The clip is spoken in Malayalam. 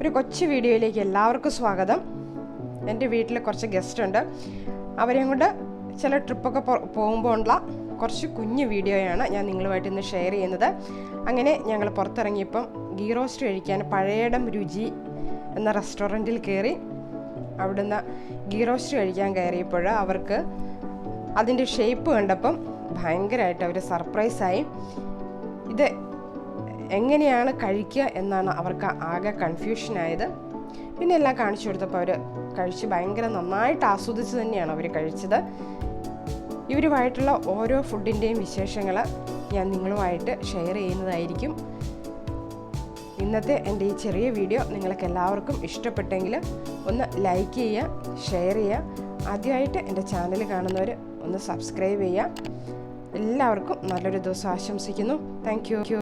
ഒരു കൊച്ചു വീഡിയോയിലേക്ക് എല്ലാവർക്കും സ്വാഗതം. എന്റെ വീട്ടിൽ കുറച്ച് ഗസ്റ്റ് ഉണ്ട് അവരെയും കൊണ്ട് ചില ട്രിപ്പൊക്കെ പോകുമ്പോൾ ഉള്ള കുറച്ച് കുഞ്ഞു വീഡിയോയാണ് ഞാൻ നിങ്ങളുമായിട്ട് ഇന്ന് ഷെയർ ചെയ്യുന്നത്. അങ്ങനെ ഞങ്ങൾ പുറത്തിറങ്ങിയപ്പം ഗീ റോസ്റ്റ് കഴിക്കാൻ പഴയടം രുചി എന്ന റെസ്റ്റോറന്റിൽ കയറി അവിടുന്ന് ഗീ റോസ്റ്റ് കഴിക്കാൻ കയറിയപ്പോൾ അവർക്ക് അതിന്റെ ഷേപ്പ് കണ്ടപ്പം ഭയങ്കരമായിട്ട് അവർ സർപ്രൈസായി. ഇത് എങ്ങനെയാണ് കഴിക്കുക എന്നാണ് അവർക്ക് ആകെ കൺഫ്യൂഷനായത് പിന്നെ എല്ലാം കാണിച്ചു കൊടുത്തപ്പോൾ അവർ കഴിച്ച് ഭയങ്കര നന്നായിട്ട് ആസ്വദിച്ച് തന്നെയാണ് അവർ കഴിച്ചത്. ഇവരുമായിട്ടുള്ള ഓരോ ഫുഡിന്റെയും വിശേഷങ്ങൾ ഞാൻ നിങ്ങളുമായിട്ട് ഷെയർ ചെയ്യുന്നതായിരിക്കും. ഇന്നത്തെ എന്റെ ഈ ചെറിയ വീഡിയോ നിങ്ങൾക്ക് എല്ലാവർക്കും ഇഷ്ടപ്പെട്ടെങ്കിൽ ഒന്ന് ലൈക്ക് ചെയ്യുക ഷെയർ ചെയ്യുക. ആദ്യമായിട്ട് എന്റെ ചാനൽ കാണുന്നവർ ഒന്ന് സബ്സ്ക്രൈബ് ചെയ്യുക. എല്ലാവർക്കും നല്ലൊരു ദിവസം ആശംസിക്കുന്നു. Thank you